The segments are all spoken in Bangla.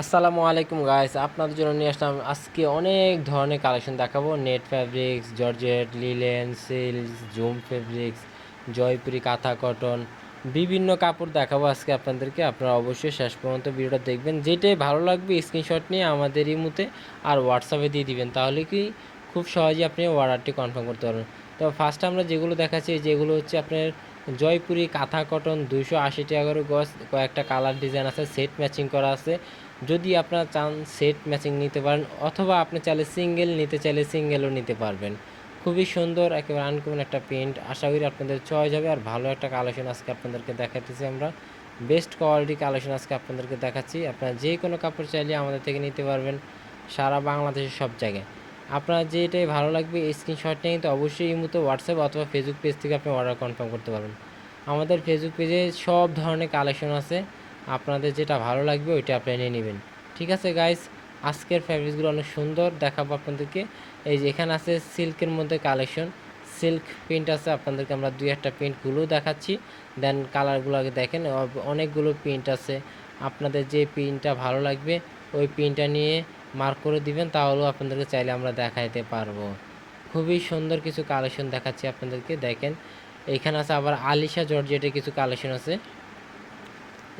আসসালামু আলাইকুম গাইস আপনাদের জন্য নিয়ে আসলাম আজকে অনেক ধরনের কালেকশন দেখাবো। Net fabrics georgette linen silk zoom fabrics Jaipuri kantha cotton বিভিন্ন কাপড় দেখাবো আজকে আপনাদেরকে। আপনারা অবশ্যই শেষ পর্যন্ত ভিডিওটা দেখবেন। যেটাই ভালো লাগবে স্ক্রিনশট নিয়ে আমাদের ইমুতে আর হোয়াটসঅ্যাপে দিয়ে দিবেন। তাহলে কি খুব সহজেই আপনি অর্ডারটি কনফার্ম করতে পারবেন। তো ফার্স্ট আমরা যেগুলো দেখাচ্ছি যেগুলো হচ্ছে আপনার জয়পুরি কাঁথা কটন দুশো আশি টাকা করে গজ কয়েকটা কালার ডিজাইন আছে সেট ম্যাচিং করা আছে। যদি আপনারা চান সেট ম্যাচিং নিতে পারেন, অথবা আপনি চাইলে সিঙ্গেল নিতে চাইলে সিঙ্গেলও নিতে পারবেন। খুবই সুন্দর, একেবারে আনকমন একটা প্রিন্ট। আশা করি আপনাদের চয়েস হবে, আর ভালো একটা কালেকশন আজকে আপনাদেরকে দেখাতেছি আমরা। বেস্ট কোয়ালিটি কালেকশন আজকে আপনাদেরকে দেখাচ্ছি। আপনারা যে কোনো কাপড় চাইলে আমাদের থেকে নিতে পারবেন সারা বাংলাদেশের সব জায়গায়। আপনার যেটাই ভালো লাগবে স্ক্রিনশট নিয়ে কিন্তু অবশ্যই এই মুহূর্তে হোয়াটসঅ্যাপ অথবা ফেসবুক পেজ থেকে আপনি অর্ডার কনফার্ম করতে পারবেন। আমাদের ফেসবুক পেজে সব ধরনের কালেকশন আছে। আপনাদের যেটা ভালো লাগবে, ওইটা আপনি নিয়ে নেবেন। ঠিক আছে গাইস আজকের ফ্যাব্রিক্সগুলো অনেক সুন্দর, দেখাবো আপনাদেরকে। এই যে এখানে আছে সিল্কের মধ্যে কালেকশন সিল্ক প্রিন্ট আছে, আপনাদেরকে আমরা দুই একটা প্রিন্টগুলো দেখাচ্ছি। দেন কালারগুলো আগে দেখেন অনেকগুলো প্রিন্ট আছে। আপনাদের যে প্রিন্টটা ভালো লাগবে, ওই প্রিন্টটা নিয়ে মার্ক করে দিবেন, তাহলেও আপনাদেরকে চাইলে আমরা দেখাইতে পারব। খুবই সুন্দর কিছু কালেকশন দেখাচ্ছি আপনাদেরকে, দেখেন। এইখানে আছে আবার আলিশা জর্জেটের কিছু কালেকশন আছে।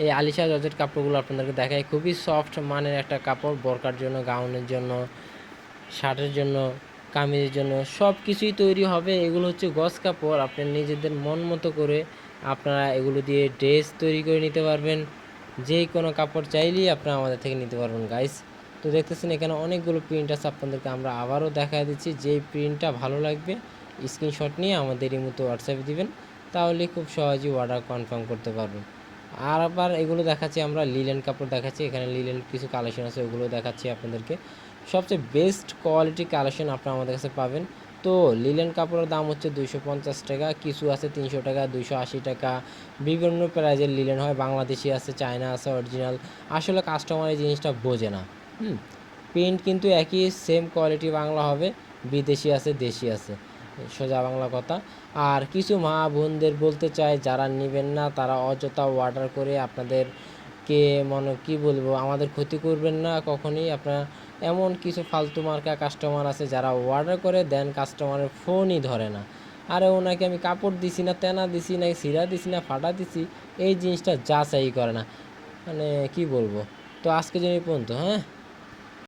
এই আলিশা জর্জেট কাপড়গুলো আপনাদেরকে দেখায় খুবই সফট মানের একটা কাপড়, বরকার জন্য, গাউনের জন্য, শার্টের জন্য, কামিজের জন্য সব কিছুই তৈরি হবে। এগুলো হচ্ছে গস কাপড়। আপনি নিজেদের মন মতো করে আপনারা এগুলো দিয়ে ড্রেস তৈরি করে নিতে পারবেন। যে কোনো কাপড় চাইলেই আপনারা আমাদের থেকে নিতে পারবেন গাইস তো দেখতেছেন, এখানে অনেকগুলো প্রিন্ট আছে। আপনাদেরকে আমরা আবারও দেখা দিচ্ছি। যেই প্রিন্টটা ভালো লাগবে স্ক্রিনশট নিয়ে আমাদের এই মতো হোয়াটসঅ্যাপে দিবেন। তাহলে খুব সহজেই অর্ডার কনফার্ম করতে পারবেন। আর আবার এগুলো দেখাচ্ছি, আমরা লিলেন কাপড় দেখাচ্ছি, এখানে লিলেন কিছু কালেকশন আছে, ওগুলো দেখাচ্ছি আপনাদেরকে। সবচেয়ে বেস্ট কোয়ালিটি কালেকশন আপনারা আমাদের কাছে পাবেন। তো লিলেন কাপড়ের দাম হচ্ছে দুইশো পঞ্চাশ টাকা, কিছু আছে তিনশো টাকা, দুইশো আশি টাকা। বিভিন্ন প্রাইজের লিলেন হয়, বাংলাদেশি আছে, চায়না আছে অরিজিনাল আসলে কাস্টমার এই জিনিসটা বোঝে না। হুম প্রিন্ট কিন্তু একই সেম কোয়ালিটি বাংলা হবে, বিদেশি আছে, দেশি আছে। সোজা বাংলা কথা। আর কিছু মা বোনদের বলতে চাই, যারা নেবেন না, তারা অযথা অর্ডার করে আপনাদেরকে মনে কি বলব, আমাদের ক্ষতি করবেন না কখনই। আপনার এমন কিছু ফালতু মার্কা কাস্টমার আছে, যারা অর্ডার করে দেন কাস্টমারের ফোনই ধরে না। আরে ওনাকে আমি কাপড় দিছি না, তেনা দিছি না, সিরা দিছি না, ফাটা দিছি, এই জিনিসটা যাচাই করে না। মানে কি বলব? তো আজকে জন্য পর্যন্ত হ্যাঁ?